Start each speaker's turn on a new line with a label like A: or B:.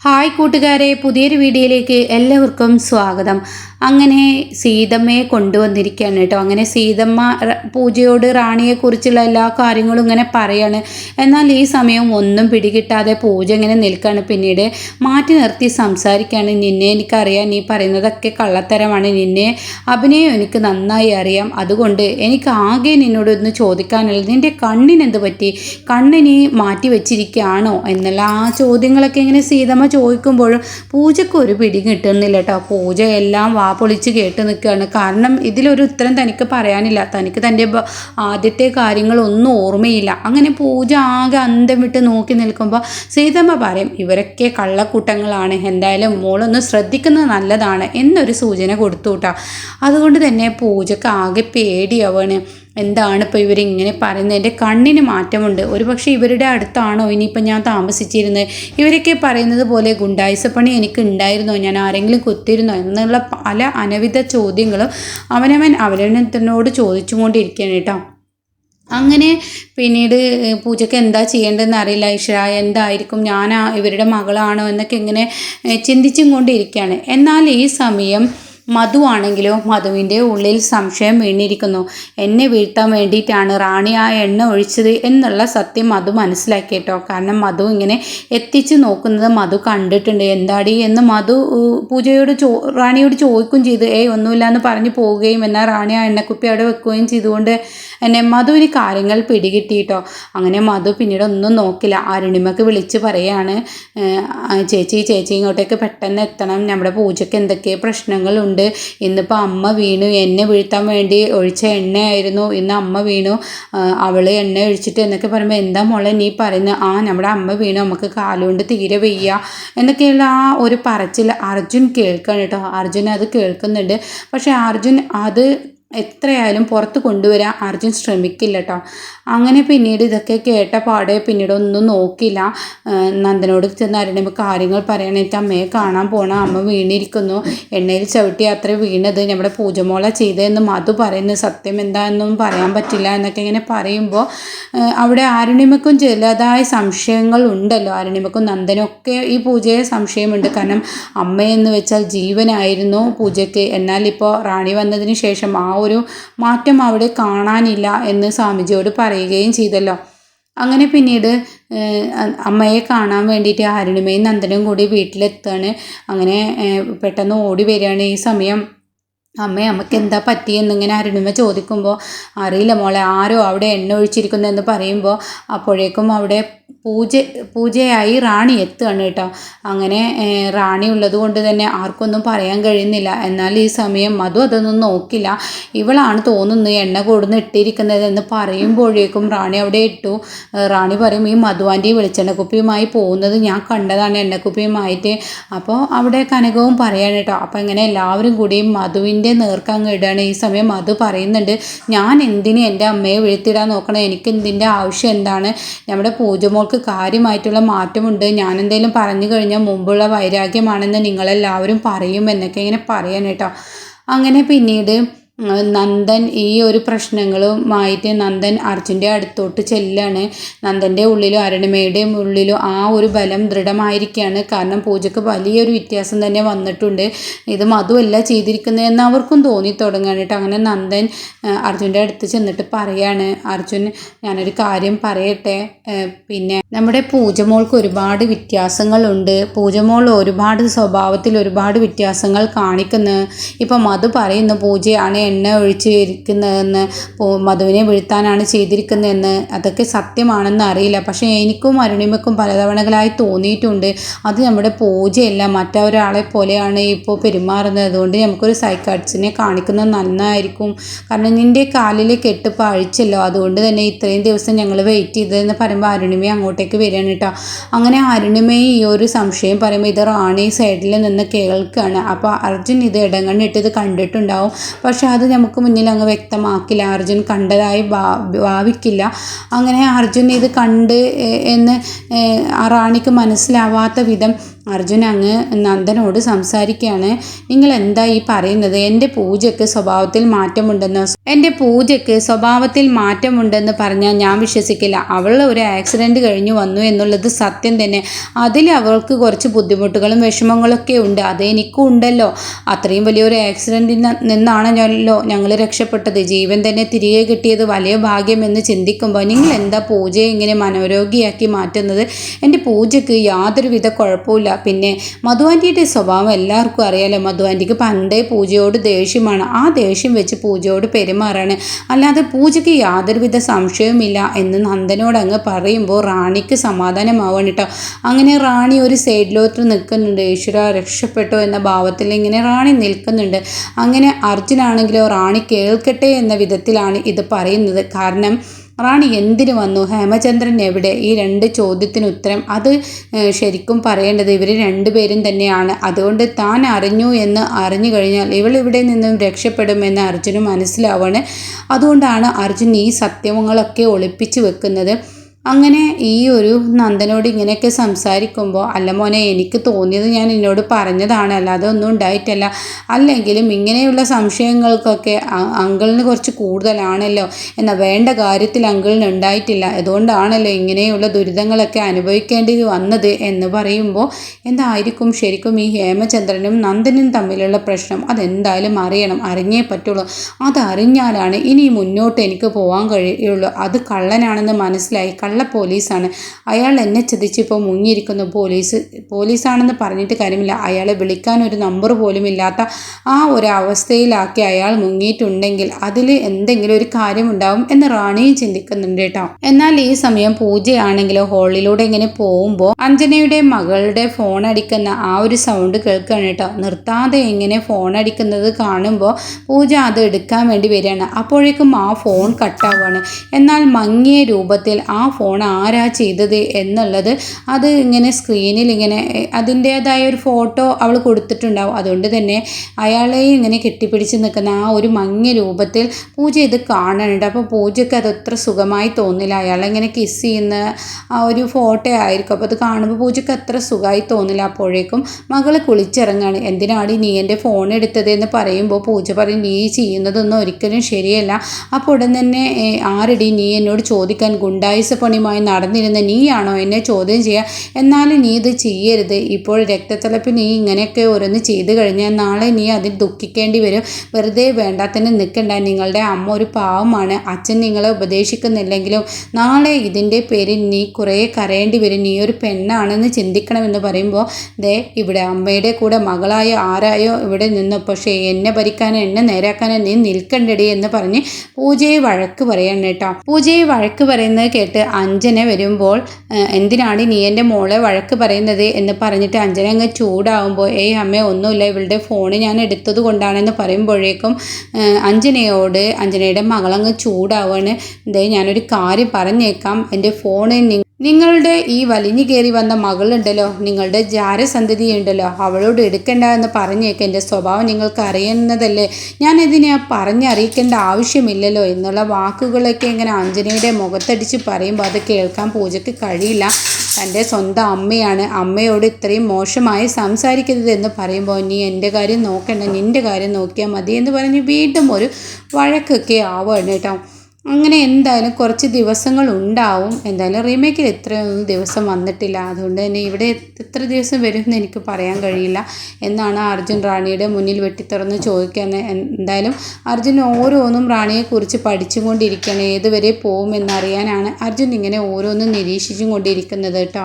A: Hi കൂട്ടുകാരെ പുതിയൊരു വീഡിയോയിലേക്ക് എല്ലാവർക്കും സ്വാഗതം. അങ്ങനെ സീതമ്മയെ കൊണ്ടുവന്നിരിക്കുകയാണ് കേട്ടോ. അങ്ങനെ സീതമ്മ പൂജയോട് റാണിയെക്കുറിച്ചുള്ള എല്ലാ കാര്യങ്ങളും ഇങ്ങനെ പറയാണ്. എന്നാൽ ഈ സമയം ഒന്നും പിടികിട്ടാതെ പൂജ ഇങ്ങനെ നിൽക്കുകയാണ്. പിന്നീട് മാറ്റി നിർത്തി സംസാരിക്കുകയാണ്. നിന്നെ എനിക്കറിയാം നീ പറയുന്നതൊക്കെ കള്ളത്തരമാണ്. നിന്നെ അഭിനയം എനിക്ക് നന്നായി അറിയാം. അതുകൊണ്ട് എനിക്ക് ആകെ നിന്നോട് ഒന്ന് ചോദിക്കാനുള്ളത് നിന്റെ കണ്ണിനെന്ത് പറ്റി? കണ്ണിനി മാറ്റി വെച്ചിരിക്കുകയാണോ? എന്നുള്ള ആ ചോദ്യങ്ങളൊക്കെ ഇങ്ങനെ സീതമ്മ ചോദിക്കുമ്പോഴും പൂജയ്ക്ക് ഒരു പിടി കിട്ടുന്നില്ല കേട്ടോ പൂജ എല്ലാം വാ പൊളിച്ച് കേട്ട് നിൽക്കുകയാണ്. കാരണം ഇതിലൊരു ഉത്തരം തനിക്ക് പറയാനില്ല. തനിക്ക് തന്റെ ആദ്യത്തെ കാര്യങ്ങളൊന്നും ഓർമ്മയില്ല. അങ്ങനെ പൂജ ആകെ അന്തം വിട്ട് നോക്കി നിൽക്കുമ്പോൾ സീതമ്മ പറയും ഇവരൊക്കെ കള്ളക്കൂട്ടങ്ങളാണ്. എന്തായാലും മോളൊന്ന് ശ്രദ്ധിക്കുന്നത് നല്ലതാണ് എന്നൊരു സൂചന കൊടുത്തു കേട്ടോ അതുകൊണ്ട് തന്നെ പൂജക്ക് ആകെ പേടിയാവാണ്. എന്താണ് ഇപ്പോൾ ഇവരിങ്ങനെ പറയുന്നത്? എന്റെ കണ്ണിന് മാറ്റമുണ്ട്. ഒരു പക്ഷേ ഇവരുടെ അടുത്താണോ ഇനിയിപ്പോൾ ഞാൻ താമസിച്ചിരുന്നത്? ഇവരൊക്കെ പറയുന്നത് പോലെ ഗുണ്ടായിസപ്പണി എനിക്ക് ഉണ്ടായിരുന്നോ ഞാൻ ആരെങ്കിലും കുത്തിയിരുന്നോ? എന്നുള്ള പല അനവിധ ചോദ്യങ്ങളും അവനവൻ അവനവനോട് ചോദിച്ചുകൊണ്ടിരിക്കുകയാണ് കേട്ടോ. അങ്ങനെ പിന്നീട് പൂജയ്ക്ക് എന്താ ചെയ്യേണ്ടതെന്ന് അറിയില്ല. ഈശ്വര എന്തായിരിക്കും? ഞാൻ ഇവരുടെ മകളാണോ എന്നൊക്കെ ഇങ്ങനെ ചിന്തിച്ചും കൊണ്ടിരിക്കുകയാണ്. എന്നാൽ ഈ സമയം മധു ആണെങ്കിലോ മധുവിന്റെ ഉള്ളിൽ സംശയം വീണിരിക്കുന്നു. എന്നെ വീഴ്ത്താൻ വേണ്ടിയിട്ടാണ് റാണി ആ എണ്ണ ഒഴിച്ചത് എന്നുള്ള സത്യം മധു മനസ്സിലാക്കി കേട്ടോ. കാരണം മധു ഇങ്ങനെ എത്തിച്ച് നോക്കുന്നത് മധു കണ്ടിട്ടുണ്ട്. എന്താടി എന്ന് മധു പൂജയോട് ചോ റാണിയോട് ചോദിക്കുകയും ചെയ്ത്. ഏയ് ഒന്നുമില്ല എന്ന് പറഞ്ഞു പോവുകയും എന്നാൽ റാണി ആ എണ്ണക്കുപ്പി അവിടെ വെക്കുകയും ചെയ്തുകൊണ്ട് എന്നെ മധുവിന് കാര്യങ്ങൾ പിടികിട്ടിയിട്ടോ അങ്ങനെ മധു പിന്നീട് ഒന്നും നോക്കില്ല. അരുണിമക്ക് വിളിച്ച് പറയാണ് "ഏഹ്, ആ ചേച്ചി ചേച്ചി ഇങ്ങോട്ടേക്ക് പെട്ടെന്ന് എത്തണം. നമ്മുടെ പൂജയ്ക്ക് എന്തൊക്കെ പ്രശ്നങ്ങളുണ്ട് ഇന്നിപ്പോൾ അമ്മ വീണു. എന്നെ വീഴ്ത്താൻ വേണ്ടി ഒഴിച്ച എണ്ണയായിരുന്നു. ഇന്ന് അമ്മ വീണു. അവൾ എണ്ണ ഒഴിച്ചിട്ട് എന്നൊക്കെ പറയുമ്പോൾ എന്താ മോളെ നീ പറയുന്നത് ആ നമ്മുടെ അമ്മ വീണു. നമുക്ക് കാലുകൊണ്ട് തീരെ വയ്യ. എന്നൊക്കെയുള്ള ആ ഒരു പറച്ചിൽ അർജുൻ കേൾക്കണം കേട്ടോ. അർജുൻ അത് കേൾക്കുന്നുണ്ട്. പക്ഷേ അർജുൻ അത് എത്രയായാലും പുറത്ത് കൊണ്ടുവരാൻ അർജുൻ ശ്രമിക്കില്ല കേട്ടോ അങ്ങനെ പിന്നീട് ഇതൊക്കെ കേട്ട പാടെ പിന്നീട് ഒന്നും നോക്കില്ല. നന്ദനോട് ചെന്ന് അരുണിമ കാര്യങ്ങൾ പറയണം എനിക്ക് അമ്മയെ കാണാൻ പോണം. അമ്മ വീണിരിക്കുന്നു. എണ്ണയിൽ ചവിട്ടി അത്ര വീണത്. നമ്മുടെ പൂജമോള ചെയ്തതെന്ന് മധു പറയുന്നു. സത്യം എന്താണെന്നും പറയാൻ പറ്റില്ല എന്നൊക്കെ ഇങ്ങനെ പറയുമ്പോൾ അവിടെ അരുണിമക്കും ചിലതായ സംശയങ്ങൾ ഉണ്ടല്ലോ. അരുണിമക്കും നന്ദനൊക്കെ ഈ പൂജയെ സംശയമുണ്ട്. കാരണം അമ്മയെന്ന് വെച്ചാൽ ജീവനായിരുന്നു പൂജയ്ക്ക്. എന്നാൽ ഇപ്പോൾ റാണി വന്നതിന് ശേഷം ആ ഒരു മാറ്റം അവിടെ കാണാനില്ല എന്ന് സ്വാമിജിയോട് പറയുകയും ചെയ്തല്ലോ. അങ്ങനെ പിന്നീട് അമ്മയെ കാണാൻ വേണ്ടിയിട്ട് അരുണിമയും നന്ദനും കൂടി വീട്ടിലെത്തുകയാണ് അങ്ങനെ പെട്ടെന്ന് ഓടി വരികയാണ് ഈ സമയം. അമ്മേ അമ്മയ്ക്ക് എന്താ പറ്റിയെന്നിങ്ങനെ അരുണിമ ചോദിക്കുമ്പോൾ അറിയില്ല മോളെ ആരോ അവിടെ എണ്ണ ഒഴിച്ചിരിക്കുന്നു എന്ന് പറയുമ്പോൾ അപ്പോഴേക്കും അവിടെ പൂജ പൂജയായി റാണി എത്തുകയാണ് കേട്ടോ. അങ്ങനെ റാണി ഉള്ളത് കൊണ്ട് തന്നെ ആർക്കൊന്നും പറയാൻ കഴിയുന്നില്ല. എന്നാൽ ഈ സമയം മധു അതൊന്നും നോക്കില്ല. ഇവളാണ് തോന്നുന്നു എണ്ണ കൂടുന്ന ഇട്ടിരിക്കുന്നത് എന്ന് പറയുമ്പോഴേക്കും റാണി അവിടെ ഇട്ടു. റാണി പറയും ഈ മധുവാന്റെ വെളിച്ചെണ്ണ കുപ്പിയുമായി പോകുന്നത് ഞാൻ കണ്ടതാണ് എണ്ണക്കുപ്പിയുമായിട്ട്. അപ്പോൾ അവിടെ കനകവും പറയാണ് കേട്ടോ അപ്പോൾ ഇങ്ങനെ എല്ലാവരും കൂടി മധുവിന്റെ നേർക്കങ്ങ് ഇടുകയാണ്. ഈ സമയം മധു പറയുന്നുണ്ട് ഞാൻ എന്തിനും എന്റെ അമ്മയെ വീഴ്ത്തിടാൻ നോക്കണം? എനിക്ക് എന്തിന്റെ ആവശ്യം എന്താണ്? നമ്മുടെ പൂജമോൾക്ക് കാര്യമായിട്ടുള്ള മാറ്റമുണ്ട്. ഞാൻ എന്തെങ്കിലും പറഞ്ഞു കഴിഞ്ഞാൽ മുമ്പുള്ള വൈരാഗ്യമാണെന്ന് നിങ്ങളെല്ലാവരും പറയും എന്നൊക്കെ ഇങ്ങനെ പറയാൻ കേട്ടോ. അങ്ങനെ പിന്നീട് നന്ദൻ ഈ ഒരു പ്രശ്നങ്ങളുമായിട്ട് നന്ദൻ അർജുന്റെ അടുത്തോട്ട് ചെല്ലാണ്. നന്ദന്റെ ഉള്ളിലും അരുണിമയുടെയും ഉള്ളിലും ആ ഒരു ബലം ദൃഢമായിരിക്കുകയാണ് കാരണം പൂജയ്ക്ക് വലിയൊരു വ്യത്യാസം തന്നെ വന്നിട്ടുണ്ട്. ഇത് മധുവല്ല ചെയ്തിരിക്കുന്നതെന്ന് അവർക്കും തോന്നി തുടങ്ങുകയാണ് കേട്ടോ അങ്ങനെ നന്ദൻ അർജുന്റെ അടുത്ത് ചെന്നിട്ട് പറയാണ്. അർജുൻ ഞാനൊരു കാര്യം പറയട്ടെ? പിന്നെ നമ്മുടെ പൂജമോൾക്ക് ഒരുപാട് വ്യത്യാസങ്ങളുണ്ട്. പൂജമോൾ ഒരുപാട് സ്വഭാവത്തിൽ ഒരുപാട് വ്യത്യാസങ്ങൾ കാണിക്കുന്നു. ഇപ്പം മധു പറയുന്നു പൂജയാണ് എണ്ണ ഒഴിച്ച് ഇരിക്കുന്നതെന്ന് മധുവിനെ വീഴ്ത്താനാണ് ചെയ്തിരിക്കുന്നതെന്ന് അതൊക്കെ സത്യമാണെന്ന് അറിയില്ല. പക്ഷേ എനിക്കും അരുണിമയ്ക്കും പലതവണകളായി തോന്നിയിട്ടുണ്ട്. അത് നമ്മുടെ പൂജയല്ല. മറ്റൊരാളെ പോലെയാണ് ഇപ്പോൾ പെരുമാറുന്നത്. അതുകൊണ്ട് നമുക്കൊരു സൈക്കാട്സിനെ കാണിക്കുന്നത് നന്നായിരിക്കും. കാരണം നിന്റെ കാലിലെ കെട്ടിപ്പോൾ അഴിച്ചല്ലോ. അതുകൊണ്ട് തന്നെ ഇത്രയും ദിവസം ഞങ്ങൾ വെയിറ്റ് ചെയ്തതെന്ന് പറയുമ്പോൾ അരുണിമയെ അങ്ങോട്ടേക്ക് വരികയാണ് കേട്ടോ. അങ്ങനെ അരുണിമയെ ഈ ഒരു സംശയം പറയുമ്പോൾ ഇത് റാണി സൈഡിൽ നിന്ന് കേൾക്കുകയാണ് അപ്പോൾ അർജുൻ ഇത് ഇടങ്ങണ്ണിട്ട് ഇത് കണ്ടിട്ടുണ്ടാവും. പക്ഷെ അത് നമുക്ക് മുന്നിൽ അങ്ങ് വ്യക്തമാക്കില്ല. അർജുൻ കണ്ടതായി ഭാവിക്കില്ല. അങ്ങനെ അർജുൻ ഇത് കണ്ട് എന്ന് റാണിക്ക് മനസ്സിലാവാത്ത വിധം അർജുൻ അങ്ങ് നന്ദനോട് സംസാരിക്കുകയാണ്. നിങ്ങൾ എന്താ ഈ പറയുന്നത്? എന്റെ പൂജയ്ക്ക് സ്വഭാവത്തിൽ മാറ്റമുണ്ടെന്ന് എന്റെ പൂജയ്ക്ക് സ്വഭാവത്തിൽ മാറ്റമുണ്ടെന്ന് പറഞ്ഞാൽ ഞാൻ വിശ്വസിക്കില്ല. അവൾ ഒരു ആക്സിഡന്റ് കഴിഞ്ഞു വന്നു എന്നുള്ളത് സത്യം തന്നെ. അതിൽ അവൾക്ക് കുറച്ച് ബുദ്ധിമുട്ടുകളും വിഷമങ്ങളൊക്കെ ഉണ്ട്. അത് എനിക്കും ഉണ്ടല്ലോ. അത്രയും വലിയൊരു ആക്സിഡന്റിൽ നിന്നാണല്ലോ ഞങ്ങൾ രക്ഷപ്പെട്ടത്. ജീവൻ തന്നെ തിരികെ കിട്ടിയത് വലിയ ഭാഗ്യമെന്ന് ചിന്തിക്കുമ്പോൾ നിങ്ങൾ എന്താ പൂജയെ ഇങ്ങനെ മനോരോഗിയാക്കി മാറ്റുന്നത്? എന്റെ പൂജയ്ക്ക് യാതൊരുവിധ കുഴപ്പമില്ല പിന്നെ മധുവാന്റിയുടെ സ്വഭാവം എല്ലാവർക്കും അറിയാലോ. മധുവാന്റിക്ക് പണ്ടേ പൂജയോട് ദേഷ്യമാണ്. ആ ദേഷ്യം വെച്ച് പൂജയോട് പെരുമാറാണ്. അല്ലാതെ പൂജയ്ക്ക് യാതൊരുവിധ സംശയവുമില്ല എന്ന് നന്ദനോട് അങ്ങ് പറയുമ്പോൾ റാണിക്ക് സമാധാനമാവാണ് കേട്ടോ. അങ്ങനെ റാണി ഒരു സൈഡിലോട്ട് നിൽക്കുന്നുണ്ട്. ഈശ്വര രക്ഷപ്പെട്ടു എന്ന ഭാവത്തിൽ ഇങ്ങനെ റാണി നിൽക്കുന്നുണ്ട്. അങ്ങനെ അർജുനാണെങ്കിലോ റാണി കേൾക്കട്ടെ എന്ന വിധത്തിലാണ് ഇത് പറയുന്നത്. കാരണം റാണി എന്തിനു വന്നു? ഹേമചന്ദ്രൻ എവിടെ? ഈ രണ്ട് ചോദ്യത്തിന് ഉത്തരം അത് ശരിക്കും പറയേണ്ടത് ഇവർ രണ്ടുപേരും തന്നെയാണ്. അതുകൊണ്ട് താൻ അറിഞ്ഞു എന്ന് അറിഞ്ഞു കഴിഞ്ഞാൽ ഇവൾ ഇവിടെ നിന്നും രക്ഷപ്പെടുമെന്ന് അർജുന് മനസ്സിലാവാണ്. അതുകൊണ്ടാണ് അർജുൻ ഈ സത്യങ്ങളൊക്കെ ഒളിപ്പിച്ചു വെക്കുന്നത്. അങ്ങനെ ഈ ഒരു നന്ദനോട് ഇങ്ങനെയൊക്കെ സംസാരിക്കുമ്പോൾ അല്ല മോനെ എനിക്ക് തോന്നിയത് ഞാൻ എന്നോട് പറഞ്ഞതാണ് അല്ലാതെ ഒന്നും ഉണ്ടായിട്ടല്ല. അല്ലെങ്കിലും ഇങ്ങനെയുള്ള സംശയങ്ങൾക്കൊക്കെ അങ്കിളിന് കുറച്ച് കൂടുതലാണല്ലോ. എന്നാൽ വേണ്ട കാര്യത്തിൽ അങ്കിളിന് ഉണ്ടായിട്ടില്ല. അതുകൊണ്ടാണല്ലോ ഇങ്ങനെയുള്ള ദുരിതങ്ങളൊക്കെ അനുഭവിക്കേണ്ടി വന്നത്. എന്ന് പറയുമ്പോൾ എന്തായിരിക്കും? ശരിക്കും ഈ ഹേമചന്ദ്രനും നന്ദനും തമ്മിലുള്ള പ്രശ്നം അതെന്തായാലും അറിയണം. അറിഞ്ഞേ പറ്റുള്ളൂ. അതറിഞ്ഞാലാണ് ഇനി മുന്നോട്ട് എനിക്ക് പോകാൻ കഴിയുള്ളൂ. അത് കള്ളനാണെന്ന് മനസ്സിലായി. കള്ള പോലീസാണ്. അയാൾ എന്നെ ചതിച്ചിപ്പോൾ മുങ്ങിയിരിക്കുന്നു. പോലീസ് പോലീസാണെന്ന് പറഞ്ഞിട്ട് കാര്യമില്ല. അയാളെ വിളിക്കാൻ ഒരു നമ്പർ പോലും ഇല്ലാത്ത ആ ഒരു അവസ്ഥയിലാക്കി അയാൾ മുങ്ങിയിട്ടുണ്ടെങ്കിൽ അതിൽ എന്തെങ്കിലും ഒരു കാര്യമുണ്ടാവും എന്ന് റാണിയും ചിന്തിക്കുന്നുണ്ട് കേട്ടോ. എന്നാൽ ഈ സമയം പൂജയാണെങ്കിലോ ഹോളിലൂടെ ഇങ്ങനെ പോകുമ്പോൾ അഞ്ജനയുടെ മകളുടെ ഫോൺ അടിക്കുന്ന ആ ഒരു സൗണ്ട് കേൾക്കുകയാണ് കേട്ടോ. നിർത്താതെ ഇങ്ങനെ ഫോൺ അടിക്കുന്നത് കാണുമ്പോൾ പൂജ അത് എടുക്കാൻ വേണ്ടി വരികയാണ്. അപ്പോഴേക്കും ആ ഫോൺ കട്ടാവുകയാണ് എന്നാൽ മങ്ങിയ രൂപത്തിൽ ആ ഫോൺ ഫോൺ ആരാ ചെയ്തത് എന്നുള്ളത് അത് ഇങ്ങനെ സ്ക്രീനിൽ ഇങ്ങനെ അതിന്റേതായ ഒരു ഫോട്ടോ അവൾ കൊടുത്തിട്ടുണ്ടാവും. അതുകൊണ്ട് തന്നെ അയാളെയും ഇങ്ങനെ കെട്ടിപ്പിടിച്ച് നിൽക്കുന്ന ആ ഒരു മങ്ങിയ രൂപത്തിൽ പൂജ ഇത് കാണുന്നുണ്ട് അപ്പോൾ പൂജയ്ക്ക് അതത്ര സുഖമായി തോന്നില്ല. അയാളെങ്ങനെ കിസ് ചെയ്യുന്ന ആ ഒരു ഫോട്ടോ ആയിരിക്കും. അപ്പോൾ അത് കാണുമ്പോൾ പൂജയ്ക്ക് അത്ര സുഖമായി തോന്നില്ല. അപ്പോഴേക്കും മകൾ കുളിച്ചിറങ്ങാണ്. എന്തിനാണ് നീ എന്റെ ഫോൺ എടുത്തത് എന്ന് പറയുമ്പോൾ പൂജ പറയും നീ ചെയ്യുന്നതൊന്നും ഒരിക്കലും ശരിയല്ല. അപ്പോൾ ഉടൻ തന്നെ ആരടി നീ എന്നോട് ചോദിക്കാൻ ഗുണ്ടായിസ പണി പണിയുമായി നടന്നിരുന്ന നീയാണോ എന്നെ ചോദ്യം ചെയ്യുക? എന്നാലും നീ ഇത് ചെയ്യരുത്. ഇപ്പോൾ രക്തത്തിളപ്പ് നീ ഇങ്ങനെയൊക്കെ ഓരോന്ന് ചെയ്തു കഴിഞ്ഞാൽ നാളെ നീ അതിൽ ദുഃഖിക്കേണ്ടി വരും. വെറുതെ വേണ്ടാത്തന്നെ നിൽക്കണ്ട. നിങ്ങളുടെ അമ്മ ഒരു പാവമാണ്. അച്ഛൻ നിങ്ങളെ ഉപദേശിക്കുന്നില്ലെങ്കിലും നാളെ ഇതിന്റെ പേരിൽ നീ കുറേ കരയേണ്ടി വരും. നീ ഒരു പെണ്ണാണെന്ന് ചിന്തിക്കണമെന്ന് പറയുമ്പോൾ ദേ ഇവിടെ അമ്മയുടെ കൂടെ മകളായോ ആരായോ ഇവിടെ നിന്നു. പക്ഷേ എന്നെ ഭരിക്കാനോ എന്നെ നേരാക്കാനോ നീ നിൽക്കണ്ടടി എന്ന് പറഞ്ഞ് പൂജയെ വഴക്ക് പറയണം കേട്ടോ. പൂജയെ വഴക്ക് പറയുന്നത് കേട്ട് അഞ്ജന വരുമ്പോൾ എന്തിനാണ് നീ എന്റെ മോളെ വഴക്ക് പറയുന്നത്? എന്ന് പറഞ്ഞിട്ട് അഞ്ജന അങ്ങ് ചൂടാവുമ്പോൾ ഏയ് അമ്മേ ഒന്നുമില്ല ഇവളുടെ ഫോണ് ഞാൻ എടുത്തത് കൊണ്ടാണെന്ന് പറയുമ്പോഴേക്കും അഞ്ജനയോട് അഞ്ജനയുടെ മകളങ്ങ് ചൂടാവാണ്. ദേ ഞാനൊരു കാര്യം പറഞ്ഞേക്കാം. എന്റെ ഫോണ് നിങ്ങളുടെ ഈ വലിഞ്ഞു കയറി വന്ന മകളുണ്ടല്ലോ. നിങ്ങളുടെ ജാരസന്ധതി ഉണ്ടല്ലോ അവളോട് എടുക്കണ്ട എന്ന് പറഞ്ഞേക്ക് എന്റെ സ്വഭാവം നിങ്ങൾക്ക് അറിയുന്നതല്ലേ. ഞാൻ ഇതിനെ പറഞ്ഞറിയിക്കേണ്ട ആവശ്യമില്ലല്ലോ എന്നുള്ള വാക്കുകളൊക്കെ ഇങ്ങനെ അഞ്ജനയുടെ മുഖത്തടിച്ച് പറയുമ്പോൾ അത് കേൾക്കാൻ പൂജയ്ക്ക് കഴിയില്ല. തന്റെ സ്വന്തം അമ്മയാണ്. അമ്മയോട് ഇത്രയും മോശമായി സംസാരിക്കരുത് എന്ന് പറയുമ്പോൾ നീ എന്റെ കാര്യം നോക്കണ്ട നിന്റെ കാര്യം നോക്കിയാൽ മതി എന്ന് പറഞ്ഞ് വീണ്ടും ഒരു വഴക്കൊക്കെ ആവുകയാണ് കേട്ടോ. അങ്ങനെ എന്തായാലും കുറച്ച് ദിവസങ്ങൾ ഉണ്ടാവും എന്തായാലും റീമേക്കിൽ ഇത്രയൊന്നും ദിവസം വന്നിട്ടില്ല. അതുകൊണ്ട് തന്നെ ഇവിടെ എത്ര ദിവസം വരും എന്ന് എനിക്ക് പറയാൻ കഴിയില്ല. എന്നാണ് അർജുൻ റാണിയുടെ മുന്നിൽ വെട്ടിത്തുറന്ന് ചോദിക്കുന്നത്. എന്തായാലും അർജുൻ ഓരോന്നും റാണിയെക്കുറിച്ച് പഠിച്ചും കൊണ്ടിരിക്കുകയാണ് ഏതുവരെ പോകുമെന്നറിയാനാണ് അർജുൻ ഇങ്ങനെ ഓരോന്നും നിരീക്ഷിച്ചും കൊണ്ടിരിക്കുന്നത് കേട്ടോ.